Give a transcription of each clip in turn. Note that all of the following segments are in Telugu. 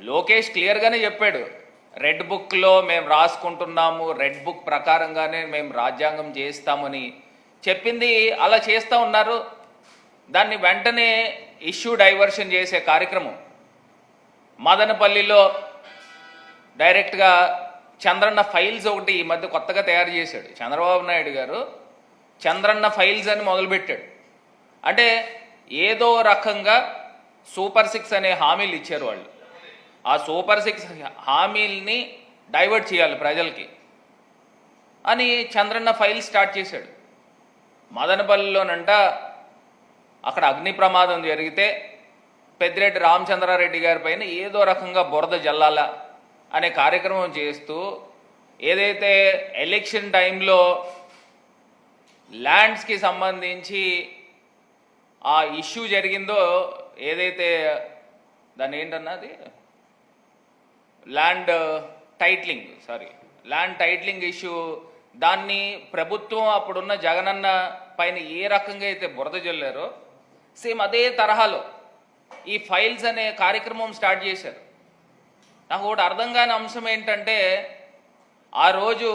లోకేష్ క్లియర్గానే చెప్పాడు. రెడ్ బుక్లో మేము రాసుకుంటున్నాము. రెడ్ బుక్ ప్రకారంగానే మేము రాజ్యాంగం చేస్తామని. చెప్పింది అలా చేస్తూ ఉన్నారు. దాన్ని వెంటనే ఇష్యూ డైవర్షన్ చేసే కార్యక్రమం. మదనపల్లిలో డైరెక్ట్గా చంద్రన్న ఫైల్స్ ఒకటి ఈ మధ్య కొత్తగా తయారు చేశాడు. చంద్రబాబు నాయుడు గారు చంద్రన్న ఫైల్స్ అని మొదలుపెట్టాడు. అంటే ఏదో రకంగా సూపర్ సిక్స్ అనే హామీలు ఇచ్చారు వాళ్ళు. ఆ సూపర్ సిక్స్ హామీల్ని డైవర్ట్ చేయాలి ప్రజలకి అని చంద్రన్న ఫైల్ స్టార్ట్ చేశాడు. మదనపల్లిలోనంట అక్కడ అగ్ని ప్రమాదం జరిగితే పెద్దిరెడ్డి రామచంద్రారెడ్డి గారి పైన ఏదో రకంగా బురద జల్లాల అనే కార్యక్రమం చేస్తూ ఏదైతే ఎలక్షన్ టైంలో ల్యాండ్స్కి సంబంధించి ఆ ఇష్యూ జరిగిందో ఏదైతే దాన్ని ఏంటన్నది land titling sorry land titling issue దాన్ని ప్రభుత్వం అప్పుడున్న జగనన్న పైన ఏ రకంగా అయితే బురద జల్లారో సేమ్ అదే తరహాలో ఈ ఫైల్స్ అనే కార్యక్రమం స్టార్ట్ చేశారు. నాకు ఒకటి అర్థం కాని అంశం ఏంటంటే ఆ రోజు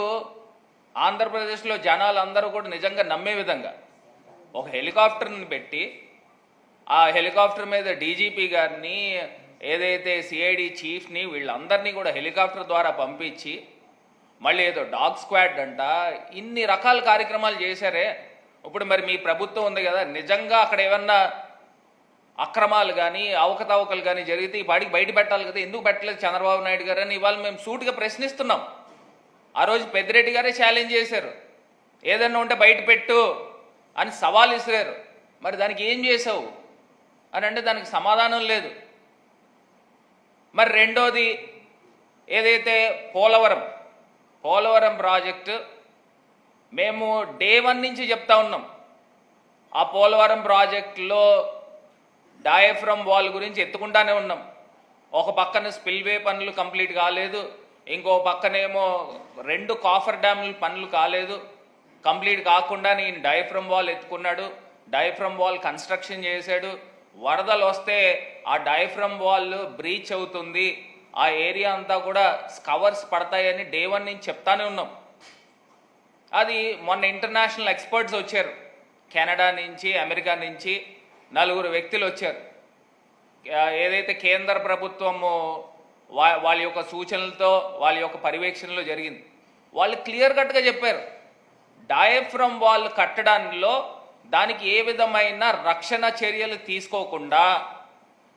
ఆంధ్రప్రదేశ్లో జనాలు అందరూ కూడా నిజంగా నమ్మే విధంగా ఒక హెలికాప్టర్ని పెట్టి ఆ హెలికాప్టర్ మీద డీజీపీ గారిని ఏదైతే సిఐడి చీఫ్ని వీళ్ళందరినీ కూడా హెలికాప్టర్ ద్వారా పంపించి మళ్ళీ ఏదో డాగ్ స్క్వాడ్ అంట ఇన్ని రకాల కార్యక్రమాలు చేశారే. ఇప్పుడు మరి మీ ప్రభుత్వం ఉంది కదా నిజంగా అక్కడ ఏమన్నా అక్రమాలు కానీ అవకతవకలు కానీ జరిగితే ఈ పాటికి బయట పెట్టాలి కదా ఎందుకు పెట్టలేదు చంద్రబాబు నాయుడు గారు అని ఇవాళ మేము సూటిగా ప్రశ్నిస్తున్నాం. ఆ రోజు పెద్దిరెడ్డి గారే ఛాలెంజ్ చేశారు. ఏదన్నా ఉంటే బయట పెట్టు అని సవాల్ ఇసిరారు మరి దానికి ఏం చేసావు? అని అంటే దానికి సమాధానం లేదు. మరి రెండోది ఏదైతే పోలవరం పోలవరం ప్రాజెక్టు మేము డే వన్ నుంచి చెప్తా ఉన్నాం. ఆ పోలవరం ప్రాజెక్టులో డయాఫ్రమ్ వాల్ గురించి ఎత్తుకుంటానే ఉన్నాం. ఒక పక్కన స్పిల్వే పనులు కంప్లీట్ కాలేదు. ఇంకో పక్కనేమో రెండు కాఫర్ డ్యాముల పనులు కాలేదు. కంప్లీట్ కాకుండా నేను డయాఫ్రమ్ వాల్ ఎత్తుకున్నాడు. డయాఫ్రమ్ వాల్ కన్స్ట్రక్షన్ చేశాడు. వరదలు వస్తే ఆ డైఫ్రమ్ వాల్ బ్రీచ్ అవుతుంది. ఆ ఏరియా అంతా కూడా స్కవర్స్ పడతాయని డే వన్ నుంచి చెప్తానే ఉన్నాం. అది మొన్న ఇంటర్నేషనల్ ఎక్స్పర్ట్స్ వచ్చారు. కెనడా నుంచి అమెరికా నుంచి నలుగురు వ్యక్తులు వచ్చారు. ఏదైతే కేంద్ర ప్రభుత్వము వా వాళ్ళ యొక్క సూచనలతో వాళ్ళ యొక్క పర్యవేక్షణలో జరిగింది. వాళ్ళు క్లియర్ కట్గా చెప్పారు. డయఫ్రమ్ వాల్ కట్టడంలో దానికి ఏ విధమైన రక్షణ చర్యలు తీసుకోకుండా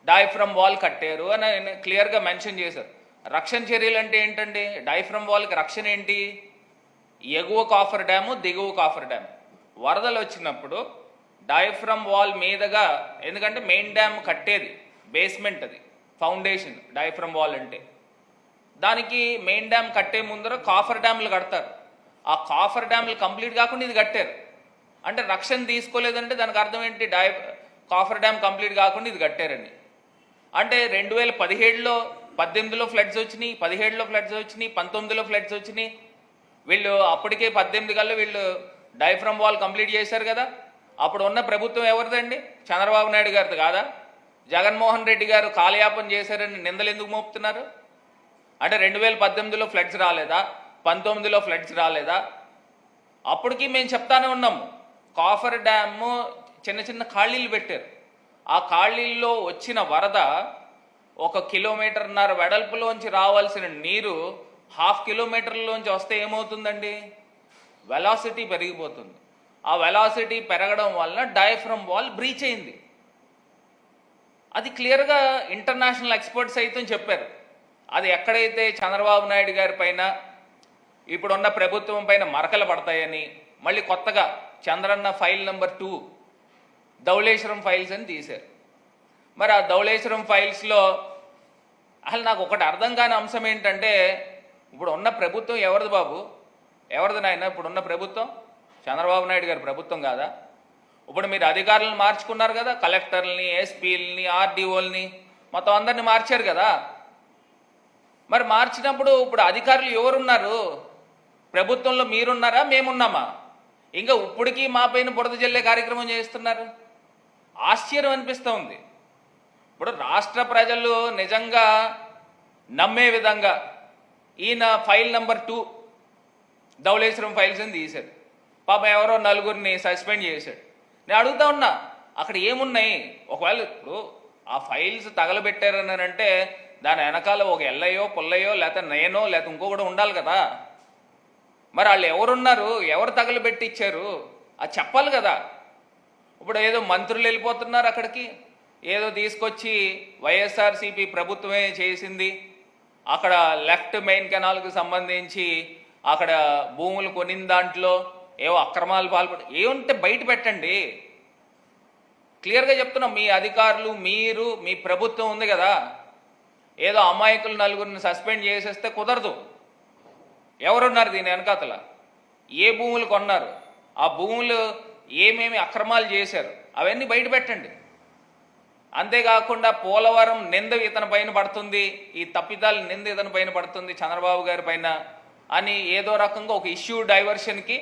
డైఫ్రమ్ వాల్ కట్టారు అని ఆయన క్లియర్గా మెన్షన్ చేశారు. రక్షణ చర్యలు అంటే ఏంటండి? డైఫ్రమ్ వాల్కి రక్షణ ఏంటి? ఎగువ కాఫర్ డ్యాము దిగువ కాఫర్ డ్యామ్. వరదలు వచ్చినప్పుడు డైఫ్రమ్ వాల్ మీదగా ఎందుకంటే మెయిన్ డ్యామ్ కట్టేది బేస్మెంట్ అది ఫౌండేషన్ డైఫ్రమ్ వాల్ అంటే. దానికి మెయిన్ డ్యామ్ కట్టే ముందర కాఫర్ డ్యామ్లు కడతారు. ఆ కాఫర్ డ్యామ్లు కంప్లీట్ కాకుండా ఇది కట్టారు. అంటే రక్షణ తీసుకోలేదంటే దానికి అర్థం ఏంటి? డై కాఫర్ డ్యామ్ కంప్లీట్ కాకుండా ఇది కట్టారని అంటే రెండు వేల పదిహేడులో పద్దెనిమిదిలో ఫ్లడ్స్ వచ్చినాయి పదిహేడులో ఫ్లడ్స్ వచ్చినాయి పంతొమ్మిదిలో ఫ్లడ్స్ వచ్చినాయి. వీళ్ళు అప్పటికే పద్దెనిమిది కల్లా వీళ్ళు డైఫ్రమ్ వాల్ కంప్లీట్ చేశారు కదా. అప్పుడు ఉన్న ప్రభుత్వం ఎవరిదండి? చంద్రబాబు నాయుడు గారిది కాదా? జగన్మోహన్ రెడ్డి గారు కాలయాపన చేశారని నిందలు ఎందుకు మోపుతున్నారు? అంటే రెండు వేల పద్దెనిమిదిలో ఫ్లడ్స్ రాలేదా? పంతొమ్మిదిలో ఫ్లడ్స్ రాలేదా? అప్పటికి మేము చెప్తానే ఉన్నాము. కాఫర్ డ్యాము చిన్న చిన్న ఖాళీలు పెట్టారు. ఆ ఖాళీల్లో వచ్చిన వరద ఒక కిలోమీటర్న్నర వెడల్పులోంచి రావాల్సిన నీరు హాఫ్ కిలోమీటర్లోంచి వస్తే ఏమవుతుందండి? వెలాసిటీ పెరిగిపోతుంది. ఆ వెలాసిటీ పెరగడం వలన డయఫ్రమ్ వాల్ బ్రీచ్ అయింది. అది క్లియర్గా ఇంటర్నేషనల్ ఎక్స్పర్ట్స్ అయితే చెప్పారు. అది ఎక్కడైతే చంద్రబాబు నాయుడు గారి పైన ఇప్పుడున్న ప్రభుత్వం పైన మరకలు పడతాయని మళ్ళీ కొత్తగా Chandranna file number two Dhavaleswaram files అని తీశారు. మరి ఆ ధౌళేశ్వరం ఫైల్స్లో అసలు నాకు ఒకటి అర్థం కాని అంశం ఏంటంటే ఇప్పుడు ఉన్న ప్రభుత్వం ఎవరిది బాబు? ఎవరిది నాయన? ఇప్పుడు ఉన్న ప్రభుత్వం? చంద్రబాబు నాయుడు గారి ప్రభుత్వం కాదా? ఇప్పుడు మీరు అధికారులను మార్చుకున్నారు కదా కలెక్టర్లని ఎస్పీలని ఆర్డీఓల్ని మొత్తం అందరిని మార్చారు కదా. మరి మార్చినప్పుడు ఇప్పుడు అధికారులు ఎవరున్నారు? ప్రభుత్వంలో మీరున్నారా? మేమున్నామా? ఇంకా ఇప్పటికీ మా పైన బురద జల్లే కార్యక్రమం చేస్తున్నారు ఆశ్చర్యం అనిపిస్తూ ఉంది. ఇప్పుడు రాష్ట్ర ప్రజలు నిజంగా నమ్మే విధంగా ఈయన file number two Dhavaleswaram files అని తీశాడు పాప ఎవరో నలుగురిని సస్పెండ్ చేశాడు నేను అడుగుతా ఉన్నా అక్కడ ఏమున్నాయి? ఒకవేళ ఇప్పుడు ఆ ఫైల్స్ తగలబెట్టారని అంటే దాని వెనకాల ఒక ఎల్లయ్యో పుల్లయ్యో లేకపోతే నేనో లేకపోతే ఇంకొకటి ఉండాలి కదా. మరి వాళ్ళు ఎవరున్నారు? ఎవరు తగలబెట్టిచ్చారు? అది చెప్పాలి కదా. ఇప్పుడు ఏదో మంత్రులు వెళ్ళిపోతున్నారు అక్కడికి. ఏదో తీసుకొచ్చి వైఎస్ఆర్సీపీ ప్రభుత్వమే చేసింది. అక్కడ లెఫ్ట్ మెయిన్ కెనాల్కి సంబంధించి అక్కడ భూములు కొనిన దాంట్లో ఏవో అక్రమాలు పాల్పడి ఏముంటే బయట పెట్టండి. క్లియర్గా చెప్తున్నాం మీ అధికారులు మీరు మీ ప్రభుత్వం ఉంది కదా. ఏదో అమాయకులు నలుగురిని సస్పెండ్ చేసేస్తే కుదరదు. ఎవరున్నారు దీని వెనకాతల? ఏ భూములు కొన్నారు? ఆ భూములు ఏమేమి అక్రమాలు చేశారు? అవన్నీ బయట పెట్టండి. అంతేకాకుండా పోలవరం నింద ఇతని పైన పడుతుంది ఈ తప్పిదాలు నింద ఇతని పైన పడుతుంది చంద్రబాబు గారి పైన అని ఏదో రకంగా ఒక ఇష్యూ డైవర్షన్కి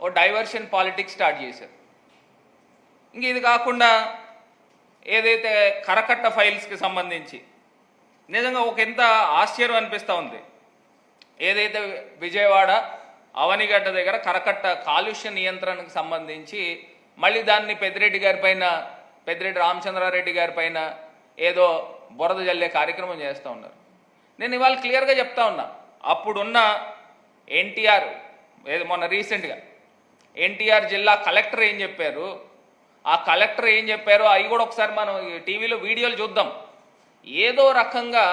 ఓ డైవర్షన్ పాలిటిక్స్ స్టార్ట్ చేశారు. ఇంక ఇది కాకుండా ఏదైతే కరకట్ట ఫైల్స్కి సంబంధించి నిజంగా ఒక ఎంత ఆశ్చర్యం అనిపిస్తూ ఉంది. ఏదైతే విజయవాడ అవనిగడ్డ దగ్గర కరకట్ట కాలుష్య నియంత్రణకు సంబంధించి మళ్ళీ దాన్ని పెద్దిరెడ్డి గారి పైన పెద్దిరెడ్డి రామచంద్రారెడ్డి గారి పైన ఏదో బురద జల్లే కార్యక్రమం చేస్తూ ఉన్నారు. నేను ఇవాళ క్లియర్గా చెప్తా ఉన్నా. అప్పుడున్న ఎన్టీఆర్ ఏది మొన్న రీసెంట్గా ఎన్టీఆర్ జిల్లా కలెక్టర్ ఏం చెప్పారు? ఆ కలెక్టర్ ఏం చెప్పారో అవి కూడా ఒకసారి మనం టీవీలో వీడియోలు చూద్దాం. ఏదో రకంగా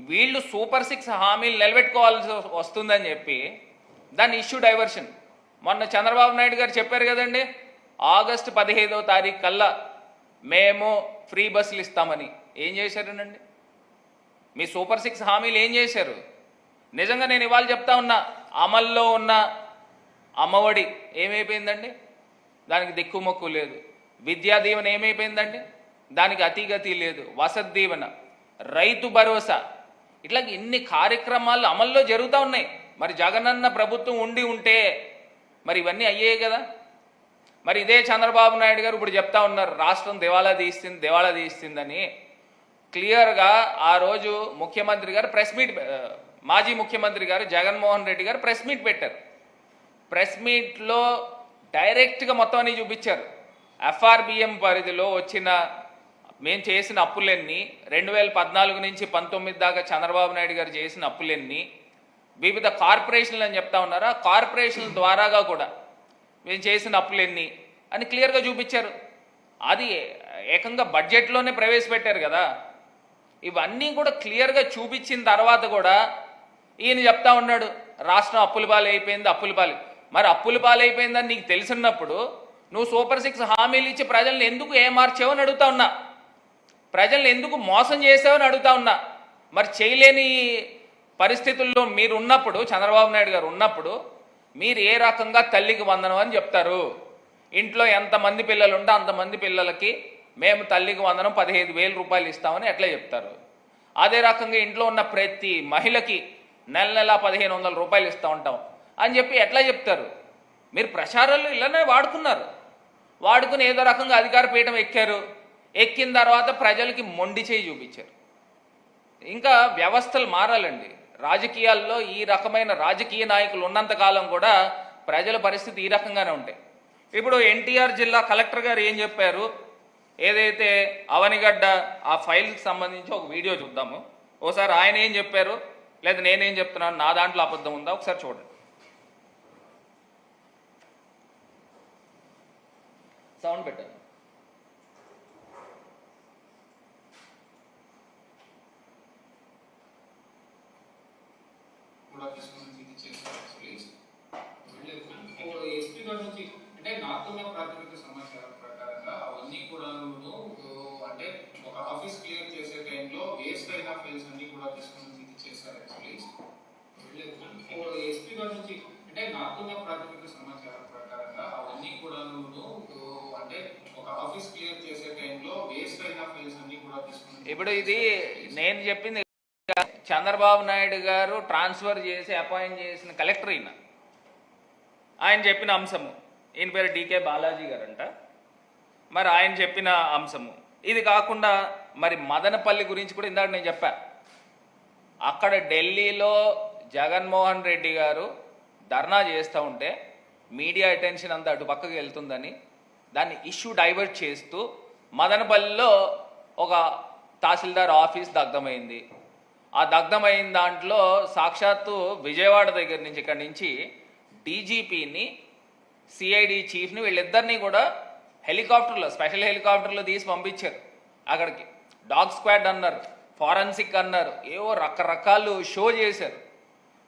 వీళ్ళు సూపర్ సిక్స్ హామీలు నిలబెట్టుకోవాల్సి వస్తుందని చెప్పి దాన్ని ఇష్యూ డైవర్షన్. మొన్న చంద్రబాబు నాయుడు గారు చెప్పారు కదండి ఆగస్టు పదిహేదవ తారీఖు కల్లా మేము ఫ్రీ బస్సులు ఇస్తామని. ఏం చేశారనండి? మీ సూపర్ సిక్స్ హామీలు ఏం చేశారు? నిజంగా నేను ఇవాళ చెప్తా ఉన్నా అమల్లో ఉన్న అమ్మఒడి ఏమైపోయిందండి? దానికి దిక్కుమొక్కు లేదు. విద్యా దీవెన ఏమైపోయిందండి? దానికి అతిగతి లేదు. వసతి దీవెన. రైతు భరోసా. ఇట్లా ఇన్ని కార్యక్రమాలు అమల్లో జరుగుతూ ఉన్నాయి. మరి జగనన్న ప్రభుత్వం ఉండి ఉంటే మరి ఇవన్నీ అయ్యాయి కదా? మరి ఇదే చంద్రబాబు నాయుడు గారు ఇప్పుడు చెప్తా ఉన్నారు రాష్ట్రం దివాలా తీస్తుంది దివాలా తీస్తుందని క్లియర్గా ఆ రోజు ముఖ్యమంత్రి గారు ప్రెస్ మీట్ మాజీ ముఖ్యమంత్రి గారు జగన్మోహన్ రెడ్డి గారు ప్రెస్ మీట్ పెట్టారు. ప్రెస్ మీట్లో డైరెక్ట్గా మొత్తం అన్ని చూపించారు. ఎఫ్ఆర్బిఎం పరిధిలో వచ్చిన మేము చేసిన అప్పులన్నీ? రెండు వేల పద్నాలుగు నుంచి పంతొమ్మిది దాకా చంద్రబాబు నాయుడు గారు చేసిన అప్పులన్నీ? వివిధ కార్పొరేషన్లు అని చెప్తా ఉన్నారా? కార్పొరేషన్ల ద్వారాగా కూడా మేము చేసిన అప్పులన్నీ? అని క్లియర్గా చూపించారు. అది ఏకంగా బడ్జెట్లోనే ప్రవేశపెట్టారు కదా. ఇవన్నీ కూడా క్లియర్గా చూపించిన తర్వాత కూడా ఈయన చెప్తా ఉన్నాడు రాష్ట్రం అప్పుల పాలు అయిపోయింది అప్పుల పాలు. మరి అప్పుల పాలు అయిపోయిందని నీకు తెలిసినప్పుడు నువ్వు సూపర్ సిక్స్ హామీలు ఇచ్చి ప్రజల్ని ఎందుకు ఏమార్చావు అని అడుగుతా ఉన్నా. ప్రజల్ని ఎందుకు మోసం చేసావని అడుగుతా ఉన్నా. మరి చేయలేని పరిస్థితుల్లో మీరు ఉన్నప్పుడు చంద్రబాబు నాయుడు గారు ఉన్నప్పుడు మీరు ఏ రకంగా తల్లికి వందనం అని చెప్తారు? ఇంట్లో ఎంతమంది పిల్లలు ఉంటే అంతమంది పిల్లలకి మేము తల్లికి వందనం పదిహేను వేల రూపాయలు ఇస్తామని ఎట్లా చెప్తారు? అదే రకంగా ఇంట్లో ఉన్న ప్రతి మహిళకి నెల నెల పదిహేను వందల రూపాయలు ఇస్తూ ఉంటాం అని చెప్పి ఎట్లా చెప్తారు? మీరు ప్రచారాలు ఇలానే వాడుకున్నారు. వాడుకుని ఏదో రకంగా అధికార పీఠం ఎక్కారు. ఎక్కిన తర్వాత ప్రజలకి మొండి చేయి చూపించారు. ఇంకా వ్యవస్థలు మారాలండి. రాజకీయాల్లో ఈ రకమైన రాజకీయ నాయకులు ఉన్నంతకాలం కూడా ప్రజల పరిస్థితి ఈ రకంగానే ఉంటాయి. ఇప్పుడు ఎన్టీఆర్ జిల్లా కలెక్టర్ గారు ఏం చెప్పారు? ఏదైతే అవనిగడ్డ ఆ ఫైల్కి సంబంధించి ఒక వీడియో చూద్దాము. ఒకసారి ఆయన ఏం చెప్పారు? లేదా నేనేం చెప్తున్నాను? నా దాంట్లో అబద్ధం ఉందా? ఒకసారి చూడండి. సౌండ్ పెట్టారు కూడా తీసుకుని ఇది చేశారు ప్లీజ్ వెళ్ళలేదు ఎస్పీ గారి నుంచి అంటే నాకున్న ప్రాథమిక సమాచారం ప్రకారంగా అవన్నీ కూడా అంటే ఒక ఆఫీస్ క్లియర్ చేసే టైంలో వేస్ట్ అయిన ఫైల్స్ అన్ని కూడా తీసుకుని ఇది చేశారు ప్లీజ్ వెళ్ళలేదు ఎస్పీ గారి నుంచి అంటే నాకున్న ప్రాథమిక సమాచారం ప్రకారంగా అవన్నీ కూడా అంటే ఒక ఆఫీస్ క్లియర్ చేసే టైంలో వేస్ట్ అయిన ఫైల్స్ అన్ని కూడా తీసుకుని ఇప్పుడు ఇది నేను చెప్పింది చంద్రబాబు నాయుడు గారు ట్రాన్స్ఫర్ చేసి అపాయింట్ చేసిన కలెక్టర్ ఈయన. ఆయన చెప్పిన అంశము. ఈయన పేరు డికే బాలాజీ గారు అంట మరి ఆయన చెప్పిన అంశము. ఇది కాకుండా మరి మదనపల్లి గురించి కూడా ఇందాక నేను చెప్పా. అక్కడ ఢిల్లీలో జగన్మోహన్ రెడ్డి గారు ధర్నా చేస్తూ ఉంటే మీడియా అటెన్షన్ అంతా అటు పక్కకి వెళ్తుందని దాన్ని ఇష్యూ డైవర్ట్ చేస్తూ మదనపల్లిలో ఒక తహసీల్దార్ ఆఫీస్ దగ్ధమైంది. ఆ దగ్ధమైన దాంట్లో సాక్షాత్తు విజయవాడ దగ్గర నుంచి ఇక్కడి నుంచి డీజీపీని సిఐడి చీఫ్ని వీళ్ళిద్దరినీ కూడా హెలికాప్టర్లో స్పెషల్ హెలికాప్టర్లో తీసి పంపించారు అక్కడికి. డాగ్ స్క్వాడ్ అన్నారు ఫారెన్సిక్ అన్నారు ఏవో రకరకాలు షో చేశారు.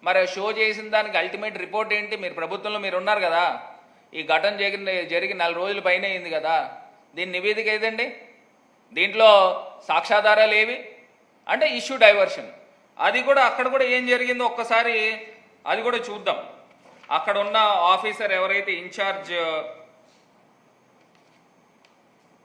మరి షో చేసిన దానికి అల్టిమేట్ రిపోర్ట్ ఏంటి? మీరు ప్రభుత్వంలో మీరు ఉన్నారు కదా. ఈ ఘటన జరిగిన జరిగి నెల రోజుల పైన అయింది కదా. దీని నివేదిక ఏదండి? దీంట్లో సాక్ష్యాధారాలు ఏవి? అంటే ఇష్యూ డైవర్షన్. అది కూడా అక్కడ కూడా ఏం జరిగిందో ఒక్కసారి అది కూడా చూద్దాం. అక్కడ ఉన్న ఆఫీసర్ ఎవరైతే ఇన్ఛార్జ్